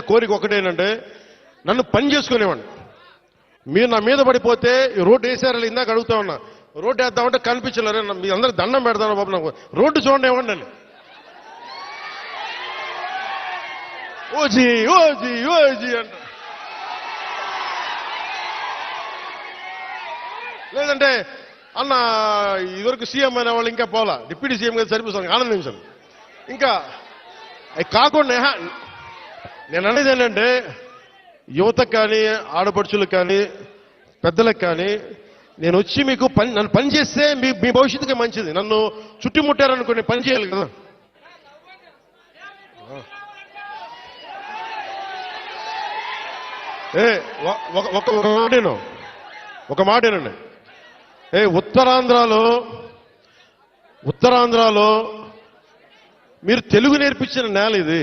నా కోరిక ఒకటేనంటే నన్ను పని చేసుకునేవాడిని. మీరు నా మీద పడిపోతే రోడ్డు వేసారని ఇందాక అడుగుతా ఉన్నా. రోడ్డు వేద్దామంటే కనిపించలేరు. మీ అందరూ దండం పెడతాను బాబు నాకు. రోడ్డు చూడండి ఇవ్వండి అని. ఓజీ ఓజీ ఓజీ అంట. లేదంటే అన్న ఇదివరకు సీఎం అయిన వాళ్ళు ఇంకా పోలా డిప్యూటీ సీఎం గారు సరిపోతాను ఆనందించాను ఇంకా కాకుండా నేను అనేది ఏంటంటే యువతకు కానీ ఆడపడుచులకు కానీ పెద్దలకు కానీ నేను వచ్చి మీకు పని నన్ను పని చేస్తే మీ మీ భవిష్యత్తుకి మంచిది. నన్ను చుట్టుముట్టారనుకోండి పని చేయాలి కదా. ఏ ఒక ఒక ఒక మాటేను ఒక మాటేనండి ఏ ఉత్తరాంధ్రలో ఉత్తరాంధ్రలో మీరు తెలుగు నేర్పించిన నేల ఇది.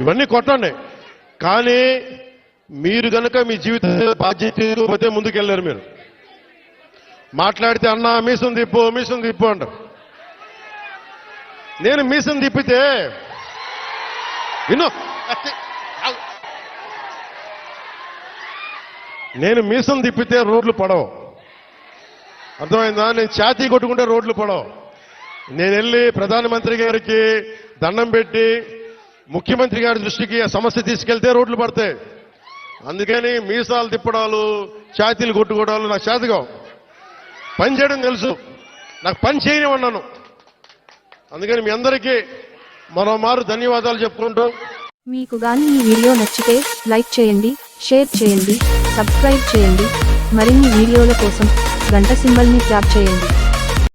ఇవన్నీ కొట్టండి. కానీ మీరు గనక మీ జీవిత బాధ్యత పోతే ముందుకెళ్ళారు మీరు. మాట్లాడితే అన్న మీసం తిప్పు మీసం తిప్పు అంటారు నేను మీసం తిప్పితే విను. నేను మీసం తిప్పితే రోడ్లు పడవు. అర్థమైందా? నేను ఛాతీ కొట్టుకుంటే రోడ్లు పడవు. నేను వెళ్ళి ప్రధానమంత్రి గారికి దండం పెట్టి ముఖ్యమంత్రి గారి దృష్టికి ఆ సమస్య తీసుకెళ్తే రోడ్లు పడతాయి. అందుకని మీసాలు తిప్పడాలు ఛాతీలు కొట్టుకోవడాలు నాకు చేతగా పని చేయడం తెలుసు. నాకు పని చేయనివన్నాను అందుకని మీ అందరికీ మరోమారు ధన్యవాదాలు చెప్పుకుంటూ మీకు గాని ఈ వీడియో నచ్చితే లైక్ చేయండి షేర్ చేయండి సబ్స్క్రైబ్ చేయండి. మరిన్ని వీడియోల కోసం గంట సింబల్ని ట్యాప్ చేయండి.